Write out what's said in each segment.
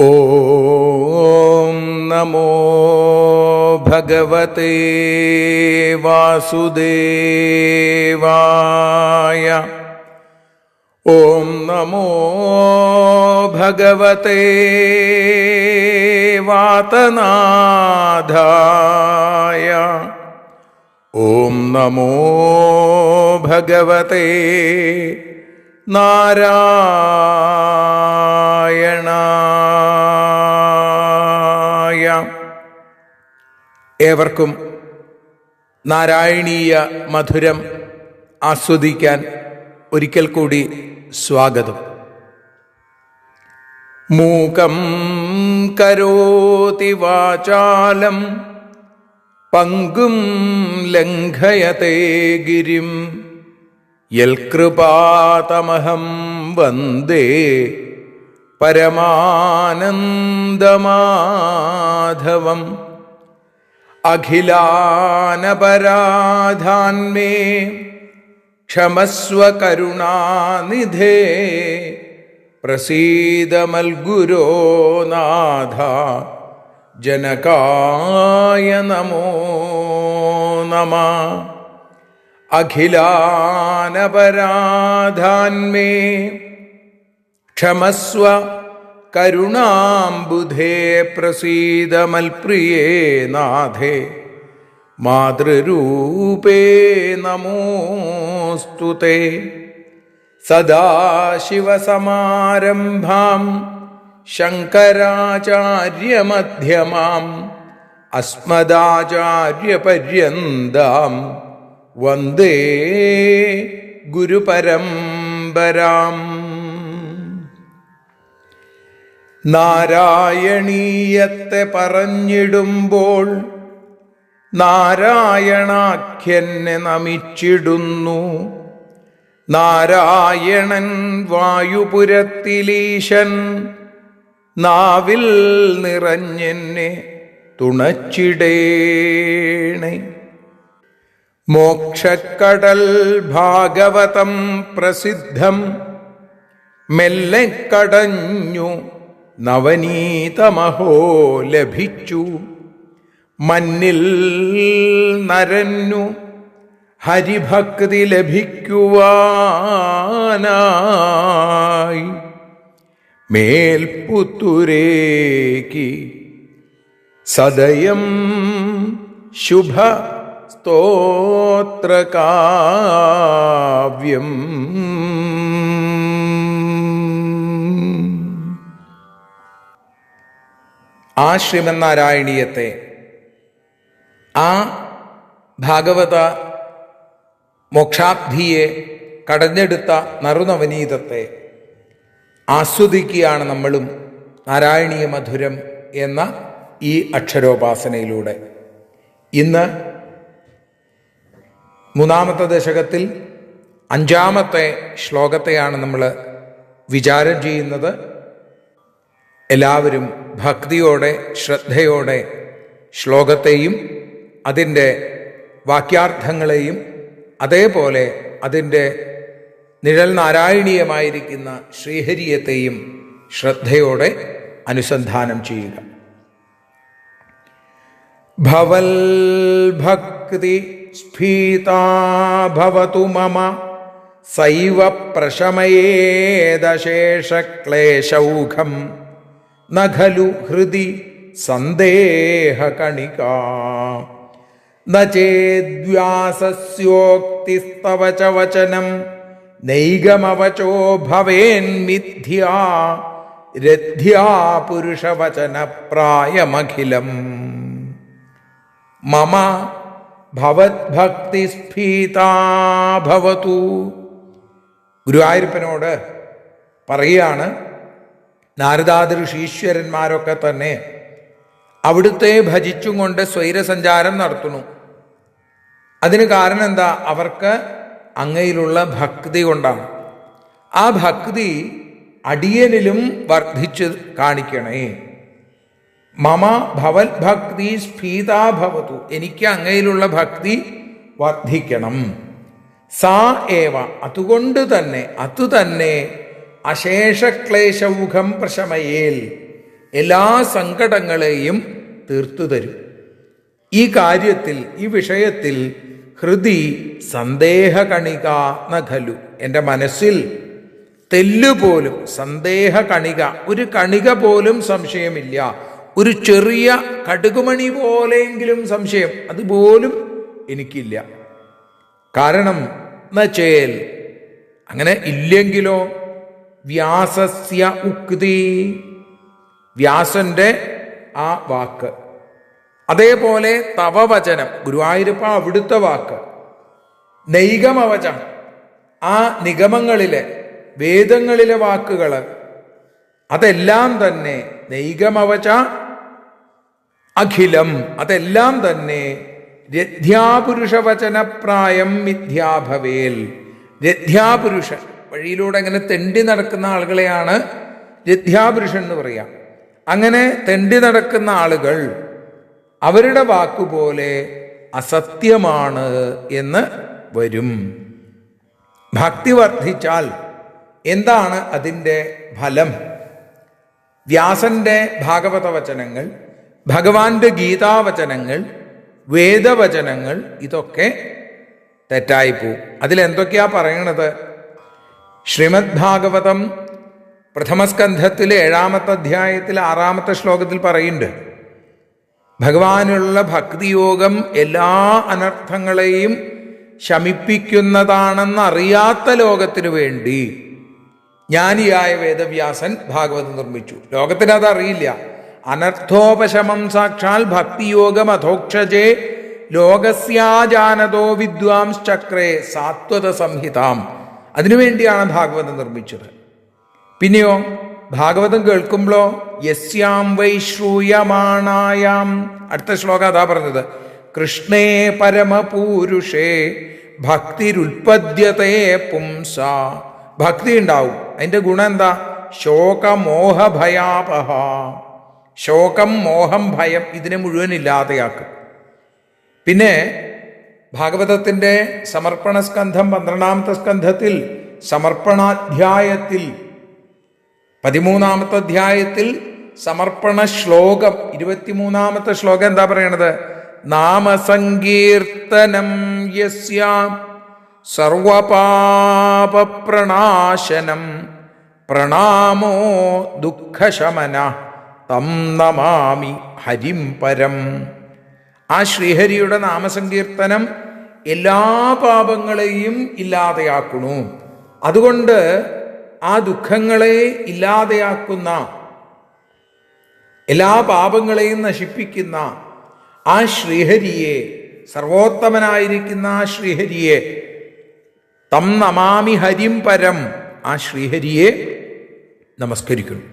ഓം നമോ ഭഗവതേ വാസുദേവായ. ഓം നമോ ഭഗവതേ വാതനാഥായ. ഓം നമോ ഭഗവതേ നാരായണ ഏവർക്കും നാരായണീയ മധുരം ആസ്വദിക്കാൻ ഒരിക്കൽ കൂടി സ്വാഗതം. മൂകം കരോതി വാചാലം പങ്കും ലംഘയത്തെ ഗിരിം. യൽകൃപാതമഹം വന്ദേ പരമാനന്ദമാധവം. അഖിലാനപരാധാന്മേ ക്ഷമസ്വ കരുണാനിധേ പ്രസീതമൽഗുരോ നാഥ ജനകായ നമോ നമ. അഖിലാനപരാധാന്മേ ക്ഷമസ്വ കരുണാംബുധേ പ്രസീതമൽപ്രിയേ നാഥേ മാതൃരൂപേ നമോസ്തു തേ. സദാശിവസമാരംഭാം ശങ്കരാചാര്യമധ്യമാം അസ്മദാചാര്യപര്യന്താം വന്ദേ ഗുരുപരമ്പരാം. നാരായണീയത്തെ പറഞ്ഞിടുമ്പോൾ നാരായണാഖ്യനെ നമിച്ചിടുന്നു. നാരായണൻ വായുപുരത്തിലീശൻ നാവിൽ നിറഞ്ഞെന്നെ തുണച്ചിടേണേ. മോക്ഷക്കടൽ ഭാഗവതം പ്രസിദ്ധം മെല്ലെ കടഞ്ഞു നവനീതമഹോ ലഭിച്ചു. മന്നിൽ നരന്നു ഹരിഭക്തി ലഭിക്കുവാനായി. മേൽപുത്തുരേക്ക് സദയം ശുഭ സ്തോത്രകാവ്യം ആ ശ്രീമന്നാരായണീയത്തെ ആ ഭാഗവത മോക്ഷാബ്ധിയെ കടഞ്ഞെടുത്ത നറുനവനീതത്തെ ആസ്വദിക്കുകയാണ് നമ്മളും നാരായണീയ മധുരം എന്ന ഈ അക്ഷരോപാസനയിലൂടെ. ഇന്ന് മൂന്നാമത്തെ ദശകത്തിൽ അഞ്ചാമത്തെ ശ്ലോകത്തെയാണ് നമ്മൾ വിചാരം ചെയ്യുന്നത്. എല്ലാവരും ഭക്തിയോടെ ശ്രദ്ധയോടെ ശ്ലോകത്തെയും അതിന്റെ വാക്യാർത്ഥങ്ങളെയും അതേപോലെ അതിന്റെ നിഴൽ നാരായണീയമായിരിക്കുന്ന ശ്രീഹരിയത്തെയും ശ്രദ്ധയോടെ അനുസന്ധാനം ചെയ്യുക. ഭവൽ ഭക്തി സ്ഫീതാഭവതു മമ സൈവ പ്രശമയേദശേഷക്ലേശൗഘം ന ഖലു ഹൃദി സന്ദേഹകണികാ ന ചേദ്വ്യാസസ്യോക്തിസ്തവ ച വചനം നൈകമവചോ ഭവേന്മിഥ്യാ രഥ്യാ പുരുഷവചന പ്രായമഖിലം. മമ ഭവത്ഭക്തിസ്ഫീതാഭവതു സ്ഫീതാ ഭവതു. ഗുരുവായൂരപ്പനോട് പറയുകയാണ് നാരദാദൃഷീശ്വരന്മാരൊക്കെ തന്നെ അവിടുത്തെ ഭജിച്ചും കൊണ്ട് സ്വൈരസഞ്ചാരം നടത്തുന്നു. അതിന് കാരണം എന്താ? അവർക്ക് അങ്ങയിലുള്ള ഭക്തി കൊണ്ടാണ്. ആ ഭക്തി അടിയനിലും വർദ്ധിച്ച് കാണിക്കണേ. മമ ഭവൽ ഭക്തി സ്ഫീതാ എനിക്ക് അങ്ങയിലുള്ള ഭക്തി വർദ്ധിക്കണം. സാ ഏവ. അതുകൊണ്ട് തന്നെ അതുതന്നെ അശേഷക്ലേശൗഖം പ്രശമയേൽ എല്ലാ സങ്കടങ്ങളെയും തീർത്തു തരും. ഈ കാര്യത്തിൽ ഈ വിഷയത്തിൽ ഹൃദി സന്ദേഹകണിക നഖലു. എന്റെ മനസ്സിൽ തെല്ലുപോലും സന്ദേഹ കണിക ഒരു കണിക പോലും സംശയമില്ല. ഒരു ചെറിയ കടുകുമണി പോലെയെങ്കിലും സംശയം അതുപോലും എനിക്കില്ല. കാരണം എന്നുവച്ചേൽ അങ്ങനെ ഇല്ലെങ്കിലോ? വ്യാസസ്യ ഉക്തി. വ്യാസന്റെ ആ വാക്ക്. അതേപോലെ തവവചനം ഗുരുവായൂരപ്പ അവിടുത്തെ വാക്ക്. നൈഗമവച ആ നിഗമങ്ങളിലെ വേദങ്ങളിലെ വാക്കുകൾ അതെല്ലാം തന്നെ നൈഗമവച അഖിലം. അതെല്ലാം തന്നെ രഥ്യാപുരുഷവചനപ്രായം മിഥ്യാഭവേൽ. രഥ്യാപുരുഷൻ വഴിയിലൂടെ അങ്ങനെ തെണ്ടി നടക്കുന്ന ആളുകളെയാണ് രഥ്യാപുരുഷൻ എന്ന് പറയാം. അങ്ങനെ തെണ്ടി നടക്കുന്ന ആളുകൾ അവരുടെ വാക്കുപോലെ അസത്യമാണ് എന്ന് വരും. ഭക്തി വർദ്ധിച്ചാൽ എന്താണ് അതിന്റെ ഫലം? വ്യാസന്റെ ഭാഗവത വചനങ്ങൾ ഭഗവാന്റെ ഗീതാവചനങ്ങൾ വേദവചനങ്ങൾ ഇതൊക്കെ തെറ്റായിപ്പോവും അതിലെന്തൊക്കെയാ പറയണത്? ശ്രീമദ് ഭാഗവതം പ്രഥമസ്കന്ധത്തിലെ ഏഴാമത്തെ അധ്യായത്തിൽ ആറാമത്തെ ശ്ലോകത്തിൽ പറയുന്നുണ്ട്. ഭഗവാനുള്ള ഭക്തിയോഗം എല്ലാ അനർത്ഥങ്ങളെയും ശമിപ്പിക്കുന്നതാണെന്ന് അറിയാത്ത ലോകത്തിനു വേണ്ടി ജ്ഞാനിയായ വേദവ്യാസൻ ഭാഗവതം നിർമ്മിച്ചു. ലോകത്തിന് അതറിയില്ല. അനർത്ഥോപശമം സാക്ഷാൽ ഭക്തിയോഗം അധോക്ഷജേ ലോകസ്യാജാനതോ വിദ്വാംശ്ചക്രേ സാത്വത സംഹിതാം. അതിനുവേണ്ടിയാണ് ഭാഗവതം നിർമ്മിച്ചത്. പിന്നെയോ ഭാഗവതം കേൾക്കുമ്പോഴോ യസ്യാം വൈശ്രൂയമാണായാം അടുത്ത ശ്ലോകം അതാ പറഞ്ഞത്. കൃഷ്ണേ പരമപൂരുഷേ ഭക്തിരുൽപദ്യതേ പുംസ. ഭക്തി ഉണ്ടാവും. അതിന്റെ ഗുണം എന്താ? ശോകമോഹ ഭയാപഹ ശോകം മോഹം ഭയം ഇതിനെ മുഴുവൻ ഇല്ലാതെയാക്കും. പിന്നെ ഭാഗവതത്തിന്റെ സമർപ്പണ സ്കന്ധം പന്ത്രണ്ടാമത്തെ സ്കന്ധത്തിൽ സമർപ്പണാധ്യായത്തിൽ പതിമൂന്നാമത്തെ അധ്യായത്തിൽ സമർപ്പണ ശ്ലോകം ഇരുപത്തിമൂന്നാമത്തെ ശ്ലോകം എന്താ പറയണത്? നാമസങ്കീർത്തനം യസ്യാം സർവപാപപ്രണാശനം പ്രണാമോ ദുഃഖശമന തം നമാമി ഹരിം പരം. ആ ശ്രീഹരിയുടെ നാമസങ്കീർത്തനം എല്ലാ പാപങ്ങളെയും ഇല്ലാതെയാക്കണു അതുകൊണ്ട് ആ ദുഃഖങ്ങളെ ഇല്ലാതെയാക്കുന്ന എല്ലാ പാപങ്ങളെയും നശിപ്പിക്കുന്ന ആ ശ്രീഹരിയെ സർവോത്തമനായിരിക്കുന്ന ആ ശ്രീഹരിയെ തം നമാമി ഹരിം പരം ആ ശ്രീഹരിയെ നമസ്കരിക്കുന്നു.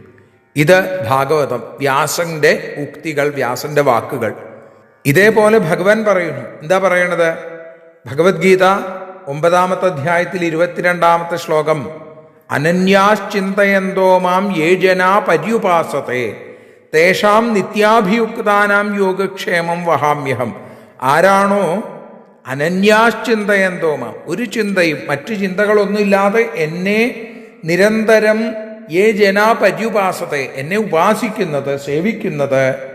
ഇത് ഭാഗവതം വ്യാസന്റെ ഉക്തികൾ വ്യാസന്റെ വാക്കുകൾ. ഇതേപോലെ ഭഗവാൻ പറയുന്നു. എന്താ പറയണത്? ഭഗവത്ഗീത ഒമ്പതാമത്തെ അധ്യായത്തിൽ ഇരുപത്തിരണ്ടാമത്തെ ശ്ലോകം. അനന്യാശ്ചിന്തയന്തോ മാം യേ ജനാ പര്യുപാസത്തെ. തേഷാം നിത്യാഭിയുക്താനാം യോഗക്ഷേമം വഹാമ്യഹം. ആരാണോ? അനന്യാശ്ചിന്തയന്തോ മാം. ഒരു ചിന്തയും മറ്റു ചിന്തകളൊന്നുമില്ലാതെ എന്നെ നിരന്തരം ഏ ജനാ പര്യുപാസത്തെ എന്നെ ഉപാസിക്കുന്നത് സേവിക്കുന്നത്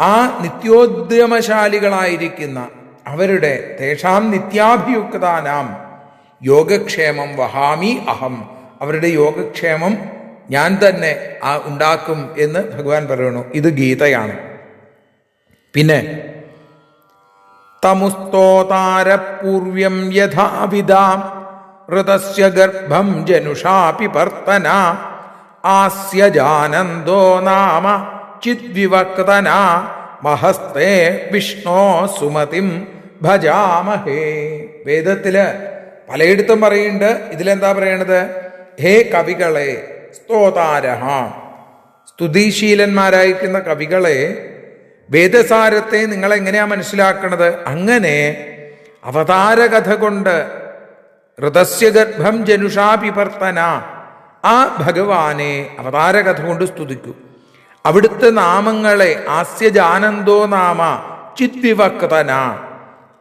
ആ നിത്യോദ്യമശാലികളായിരിക്കുന്ന അവരുടെ തേഷാം നിത്യാഭിയുക്താനാം യോഗക്ഷേമം വഹാമി അഹം. അവരുടെ യോഗക്ഷേമം ഞാൻ തന്നെ ആ ഉണ്ടാക്കും എന്ന് ഭഗവാൻ പറയുന്നു. ഇത് ഗീതയാണ്. പിന്നെ തമുസ്തോതാരപൂർവ്യം യഥാവിധാം ഋതസ്യ ഗർഭം ജനുഷാപി പർത്തന ആസ്യജാനന്ദോ നാമ ചിദ്വിവക്തന മഹസ്തേ വിഷ്ണോ സുമതിം ഭജാമഹേ വേദത്തിൽ പലയിടത്തും പറയുന്നുണ്ട്. ഇതിലെന്താ പറയണത്? ഹേ കവികളെ സ്തോതാരഹ. സ്തുതിശീലന്മാരായിരിക്കുന്ന കവികളെ വേദസാരത്തെ നിങ്ങൾ എങ്ങനെയാ മനസ്സിലാക്കണത്? അങ്ങനെ അവതാരകഥ കൊണ്ട് ഋതസ്യഗർഭം ജനുഷാപിപർത്തന ആ ഭഗവാനെ അവതാരകഥ കൊണ്ട് സ്തുതിക്കൂ. അവിടുത്തെ നാമങ്ങളെ ആസ്യജാനന്ദോ നാമ ചിദ്വിവക്തന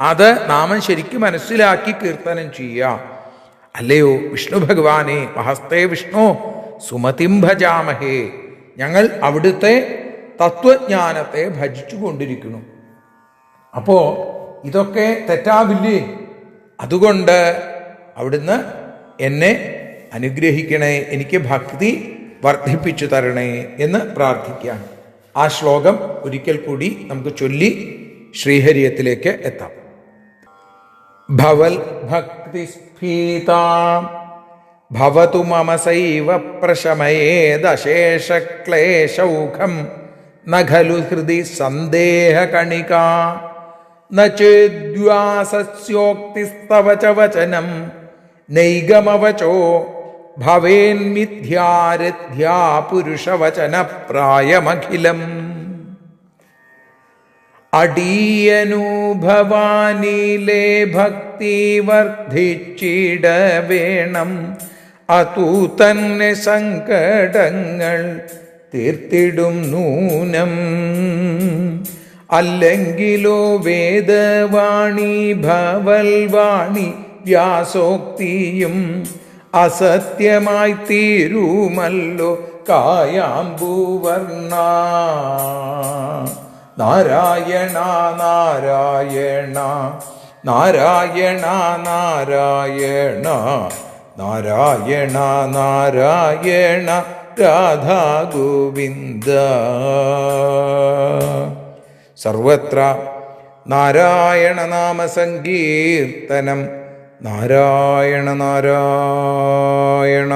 അത് നാമം ശരിക്കും മനസ്സിലാക്കി കീർത്തനം ചെയ്യുക. അല്ലയോ വിഷ്ണു ഭഗവാനെ മഹസ്തേ വിഷ്ണു സുമതിം ഭജാമഹേ ഞങ്ങൾ അവിടുത്തെ തത്വജ്ഞാനത്തെ ഭജിച്ചു കൊണ്ടിരിക്കുന്നു. അപ്പോ ഇതൊക്കെ തെറ്റാവില്ലേ? അതുകൊണ്ട് അവിടുന്ന് എന്നെ അനുഗ്രഹിക്കണേ. എനിക്ക് ഭക്തി വർദ്ധിപ്പിച്ചു തരണേ എന്ന് പ്രാർത്ഥിക്കാം ആ ശ്ലോകം ഒരിക്കൽ കൂടി നമുക്ക് ചൊല്ലി ശ്രീഹരിയത്തിലേക്ക് എത്താം. ഭവൽ ഭക്തിസ്ഫീതാം ഭവതു മമ സൈവ പ്രശമയേദശേഷക്ലേശൗഖം ന ഖലു ഹൃദി സന്ദേഹകണിക ന ചേദ്വാസസ്യോക്തിസ്തവ വചനം. നൈഗമവചോ ഭവേന്മിഥ്യാരഥ്യാ പുരുഷവചന പ്രായമഖിലം. അടീയനുഭവാനിലെ ഭക്തി വർദ്ധിച്ചിട വേണം. അതു തന്നെ സങ്കടങ്ങൾ തീർത്തിടും നൂനം. അല്ലെങ്കിലോ വേദവാണി ഭവൽവാണി വ്യാസോക്തിയും അസത്യമായി തീരുമല്ലോ കായാമ്പൂവർണ നാരായണ നാരായണ നാരായണ നാരായണ നാരായണ നാരായണ രാധാ ഗോവിന്ദ സർവത്ര നാരായണ നാമ സങ്കീർത്തനം നാരായണ നാരായണ.